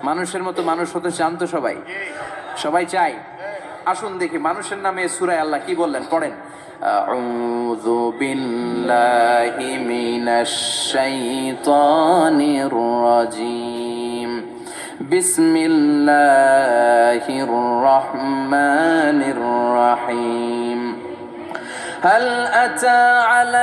মানুষের মতো মানুষ হতে চান তো সবাই সবাই চাই আসুন দেখি মানুষের নামে সুরায় আল্লাহ কি বললেন পড়েন أعوذ بالله من الشيطان الرجيم بسم الله الرحمن الرحيم هل أتى على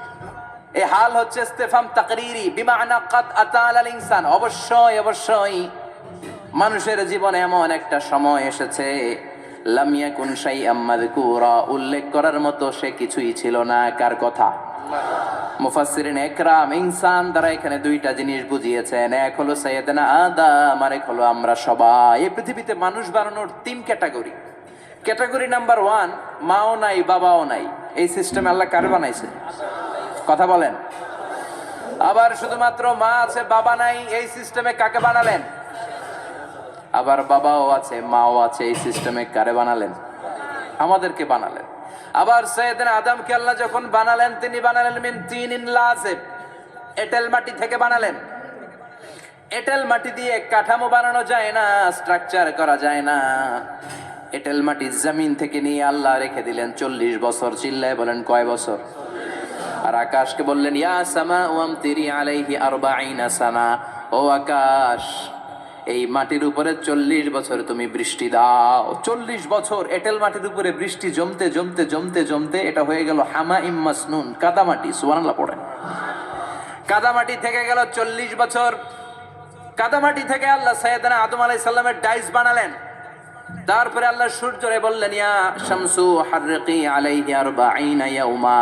এই হাল হচ্ছে ইস্তেফাম তাকরিরি, বিমানা কাদ আতাল আল ইনসান। অবশ্যই অবশ্যই মানুষের জীবনে এমন একটা সময় এসেছে লামিয়া কুন শাই আম্মাদকুরা উল্লেখ করার মতো সে কিছুই ছিল না। কার কথা? মুফাসসিরিন একরাম, ইনসান দ্বারা এখানে দুইটা জিনিস বুঝিয়েছেন, এক হলো সাইয়েদনা আদম আর এক হলো আমরা সবাই। এই পৃথিবীতে মানুষ বানানোর তিন ক্যাটাগরি। ক্যাটাগরি নাম্বার ওয়ান, মাও নাই, বাবাও নাই। এই সিস্টেম আল্লাহ কার বানাইছে? কথা বলেন। আবার শুধুমাত্র মা আছে, বাবা নাই, এই সিস্টেমে কাকে বানালেন? আবার বাবাও আছে, মাও আছে, এই সিস্টেমে কারে বানালেন? আমাদেরকে বানালেন। আবার সৈয়দিন আদমকে আল্লাহ যখন বানালেন, তিনি বানালেন মিন তিন ইন লাজেব। এটেল মাটি থেকে বানালেন। এটেল মাটি দিয়ে কাঠামো বানানো যায় না স্ট্রাকচার করা যায় না। এটেল মাটি জমিন থেকে নিয়ে আল্লাহ রেখে দিলেন, চল্লিশ বছর। চিল্লায় বলেন, কয় বছর? আর আকাশকে বললেন, ইয়া সামা তিরি আলাইহি ও আকাশ, এই মাটির উপরে চল্লিশ বছর তুমি বৃষ্টি দাও। চল্লিশ বছর এটেল মাটির উপরে বৃষ্টি জমতে জমতে জমতে জমতে এটা হয়ে গেল হামা ইম্মাসনুন কাদামাটি সুবহানাল্লাহ পড়েন। কাদামাটি থেকে গেল চল্লিশ বছর। কাদামাটি থেকে আল্লাহ সৈয়দনা আদম আলাইহিস সালামের ডাইস বানালেন। তারপরে আল্লাহ সূর্যরে বললেন, ইয়া শামসু হারকি আলাইহি আরবাঈনা ইয়াউমা।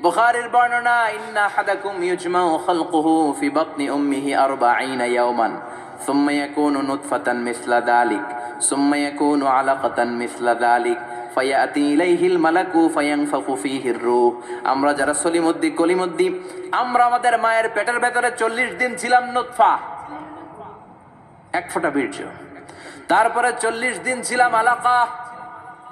বুখারীর বর্ণনা ইন্না হাদাকুম ইউজমাউ খালকুহু ফি বাতনি উম্মিহি আরবাঈনা ইয়াওমান ثم يكون نطفة مثل ذلك ثم يكون علقة مثل ذلك فيأتي إليه الملك فينفخ فيه الروح আমরা যারা সলিমদ্দি কলিমদ্দি আমরা আমাদের মায়ের পেটের ভেতরে চল্লিশ দিন ছিলাম নুতফা এক ফোঁটা বীর্য তারপরে চল্লিশ দিন ছিলাম আলাকা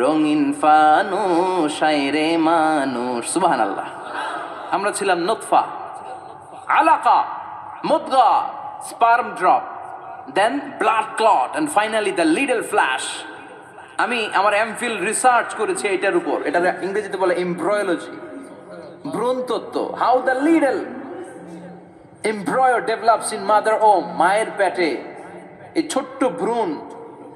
রঙিন ফানুষ আয় রে মানুষ। সুবাহান আল্লাহ আমরা ছিলাম নোতফা, আলাকা, মুদগা, sperm drop, then blood clot and finally the little flesh আমি আমার এমফিল রিসার্চ করেছি এটার উপর। এটা ইংরেজিতে বলে এমব্রয়োলজি ভ্রূণ তত্ত্ব how the little embryo develops in mother ও মায়ের পেটে। এই ছোট্ট ভ্রূণ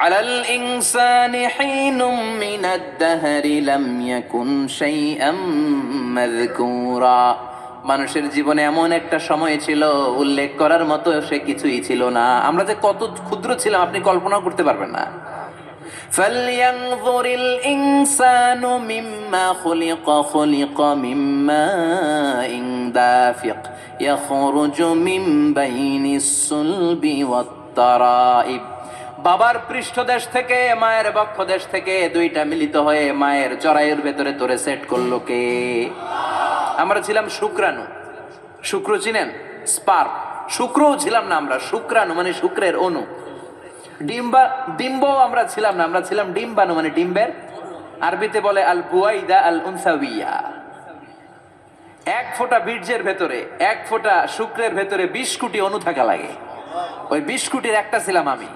আলাল ইনসানি হিনুম মিনাদ দাহরি লাম ইয়াকুন শাইআম মাযকুরা মানুষের জীবনে এমন একটা সময় ছিল উল্লেখ করার মতো সে কিছুই ছিল না আমরা যে কত ক্ষুদ্র ছিলাম আপনি কল্পনাও করতে পারবেন না فلينظر الإنسان مما خلق خلق من ماء دافق يخرج من بين الصلب والترائب বাবার পৃষ্ঠদেশ থেকে, মায়ের বক্ষ দেশ থেকে দুইটা মিলিত হয়ে মায়ের জরায়ুর ভেতরে তোরে সেট করল কে? আমরা ছিলাম শুক্রাণু। শুক্র চিনেন? স্পার শুক্রও ছিলাম না আমরা, শুক্রাণু মানে শুক্রের অণু। ডিম্বা ডিম্ব আমরা ছিলাম না, আমরা ছিলাম ডিম্বাণু মানে ডিম্বের। আরবিতে বলে আল বুয়াইদা আল উনসাউইয়া। এক ফোঁটা বীর্যের ভেতরে, এক ফোঁটা শুক্রের ভেতরে বিশ কোটি অণু থাকা লাগে। ওই বিশ কোটির একটা ছিলাম আমি।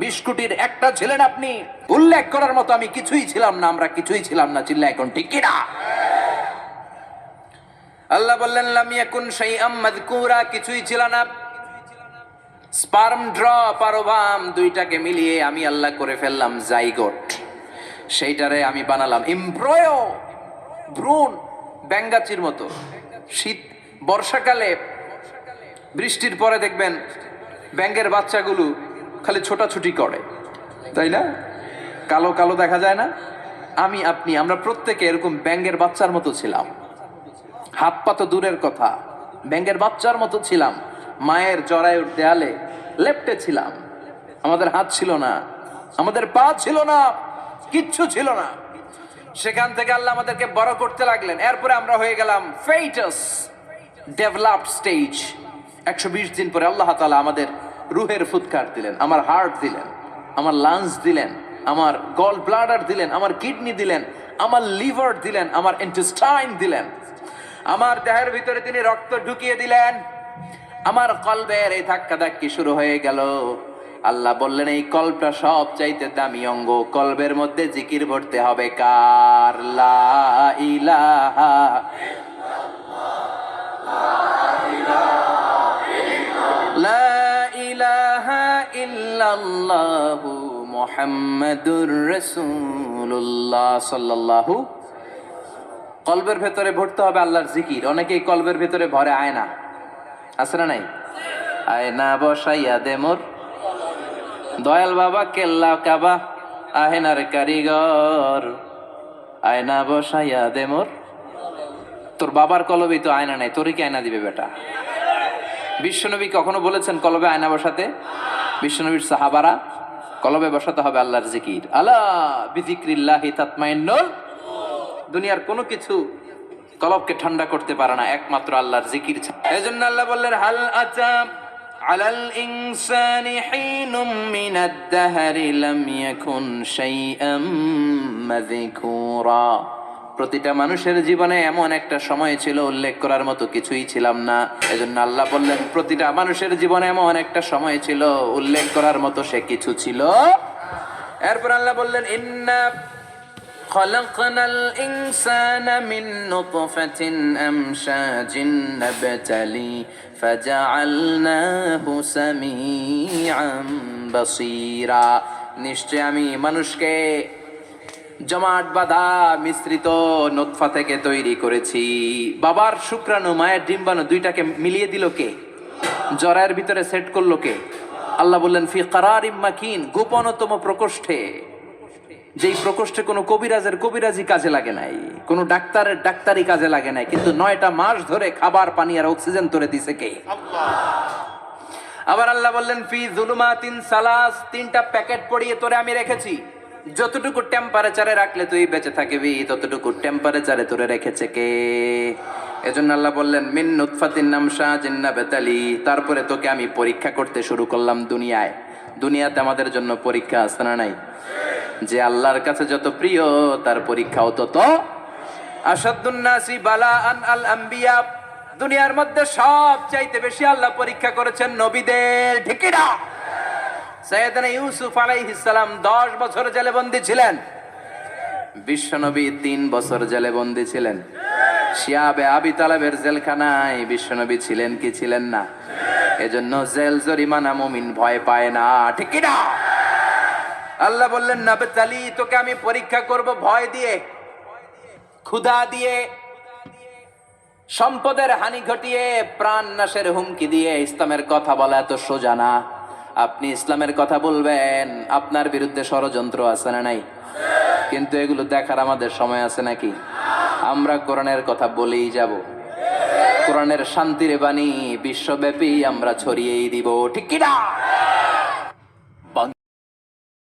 বিশ কোটির একটা ছিলেন আপনি। উল্লেখ করার মতো আমি কিছুই ছিলাম না, আমরা কিছুই ছিলাম না চিল্লা এখন, ঠিক কিনা? আল্লাহ বললেন, লাম সেই শাইআম মাযকুরা কিছুই ছিল না। স্পার্ম ড্রপ আর দুইটাকে মিলিয়ে আমি আল্লাহ করে ফেললাম জাইগোট। সেইটারে আমি বানালাম। এমব্রয় ভ্রূণ, ব্যাঙ্গাচির মতো। শীত, বর্ষাকালে, বৃষ্টির পরে দেখবেন ব্যাঙ্গের বাচ্চাগুলো খালি ছোটাছুটি করে, তাই না? কালো কালো দেখা যায় না? আমি, আপনি, আমরা প্রত্যেকে এরকম ব্যাঙ্গের বাচ্চার মতো ছিলাম। হাত পা তো দূরের কথা ব্যাঙ্গের বাচ্চার মতো ছিলাম। মায়ের জরায়ুর দেয়ালে লেপটে ছিলাম। আমাদের হাত ছিল না, আমাদের পা ছিল না, কিচ্ছু ছিল না। সেখান থেকে আল্লাহ আমাদেরকে বড় করতে লাগলেন। এরপরে আমরা হয়ে গেলাম ফেইটাস ডেভেলপড স্টেজ। একশো বিশ দিন পরে আল্লাহ তালা আমাদের রুহের ফুৎকার দিলেন, আমার হার্ট দিলেন, আমার লাংস দিলেন, আমার গল ব্লাডার দিলেন, আমার কিডনি দিলেন, আমার লিভার দিলেন, আমার ইন্টেস্টাইন দিলেন। আমার দেহের ভিতরে তিনি রক্ত ঢুকিয়ে দিলেন। আমার কলবের এই ধাক্কা ধাক্কি শুরু হয়ে গেল। আল্লাহ বললেন, এই কল্পটা সব চাইতে দামি অঙ্গ। কলবের মধ্যে জিকির ভরতে হবে কার? লা ইলাহা ইল্লাল্লাহু মুহাম্মাদুর রাসূলুল্লাহ সাল্লাল্লাহু কলবের ভেতরে ভরতে হবে আল্লাহর জিকির। অনেকেই কলবের ভেতরে ভরে আয়না আছে না নাই? আয়না বসাইয়া দে মোর। দয়াল বাবা, কেল্লা কাবা, আহেনার কারিগর। আয়না বসাইয়া দে মোর। তোর বাবার কলবেই তো আয়না নাই, তোরই কি আয়না দিবে বেটা? বিশ্বনবী কখনো বলেছেন কলবে আয়না বসাতে? বিশ্বনবীর সাহাবারা কলবে বসাতে হবে আল্লাহর জিকির। আলা বিজিক্রিল্লাহি দুনিয়ার কোনো কিছু কলবকে ঠান্ডা করতে পারে না, একমাত্র আল্লাহর জিকির এই জন্য আল্লাহ বললেন, হাল আচাম আলাল ইনসানি হিনুম মিনাদ দাহরি লাম ইয়াকুন শাইআম মাযকুরা। প্রতিটা মানুষের জীবনে এমন একটা সময় ছিল উল্লেখ করার মতো কিছুই ছিলাম না এজন্য আল্লাহ বললেন প্রতিটা মানুষের জীবনে এমন একটা সময় ছিল উল্লেখ করার মতো সে কিছু ছিল এরপর আল্লাহ বললেন ইন্না خلقنا الإنسان من نطفة أمشاج نبتلي فجعلناه سميعا بصيرا নিশ্চয় আমি মানুষকে জমাট বাঁধা মিশ্রিত নোৎফা থেকে তৈরি করেছি। বাবার শুক্রাণু, মায়ের ডিম্বাণু দুইটাকে মিলিয়ে দিল কে? জরায়ের ভিতরে সেট করল কে? আল্লাহ বললেন, ফি কারার মাকিন, গোপনতম প্রকোষ্ঠে। যেই প্রকোষ্ঠে কোনো কবিরাজের কবিরাজি কাজে লাগে নাই, কোনো ডাক্তারের ডাক্তারি কাজে লাগে নাই, কিন্তু নয়টা মাস ধরে খাবার, পানি আর অক্সিজেন তোরে দিছে কে? আবার আল্লাহ বললেন, ফি জুলুমা তিন সালাস, তিনটা প্যাকেট পড়িয়ে তোরে আমি রেখেছি। যতটুকু টেম্পারেচারে রাখলে তুই বেঁচে থাকবি, ততটুকু টেম্পারেচারে তোরে রেখেছে কে? এজন্য আল্লাহ বললেন, মিন নুৎফাতিন নাম শাহ জিন্না বেতালি। তারপরে তোকে আমি পরীক্ষা করতে শুরু করলাম দুনিয়ায়। দুনিয়াতে আমাদের জন্য পরীক্ষা আছে না নাই? যে আল্লাহর কাছে যত প্রিয়, তার পরীক্ষাও তত আসাদুন্নাসি বালা আন আল আম্বিয়া। দুনিয়ার মধ্যে সব চাইতে বেশি আল্লাহ পরীক্ষা করেছেন নবীদের ঢেকিরা। সৈয়দনা ইউসুফ আলাইহিস সালাম 10 বছর জেলে বন্দী ছিলেন। বিশ্বনবী তিন বছর জেলে বন্দী ছিলেন। শিয়াবে আবি তালেবের জেলখানায় বিশ্বনবী ছিলেন কি ছিলেন না? এজন্য জেল জরিমানা মুমিন ভয় পায় না, ঠিক না আল্লাহ বললেন না বেতালি তোকে আমি পরীক্ষা করব ভয় দিয়ে, ক্ষুধা দিয়ে, সম্পদের হানি ঘটিয়ে প্রাণ নাশের হুমকি দিয়ে, ইসলামের কথা বলা এত সোজা না। আপনি ইসলামের কথা বলবেন, আপনার বিরুদ্ধে ষড়যন্ত্র আছে না নাই? কিন্তু এগুলো দেখার আমাদের সময় আছে নাকি? আমরা কোরআনের কথা বলেই যাব। কোরআনের শান্তির বাণী বিশ্বব্যাপী আমরা ছড়িয়েই দিব, ঠিক কিনা?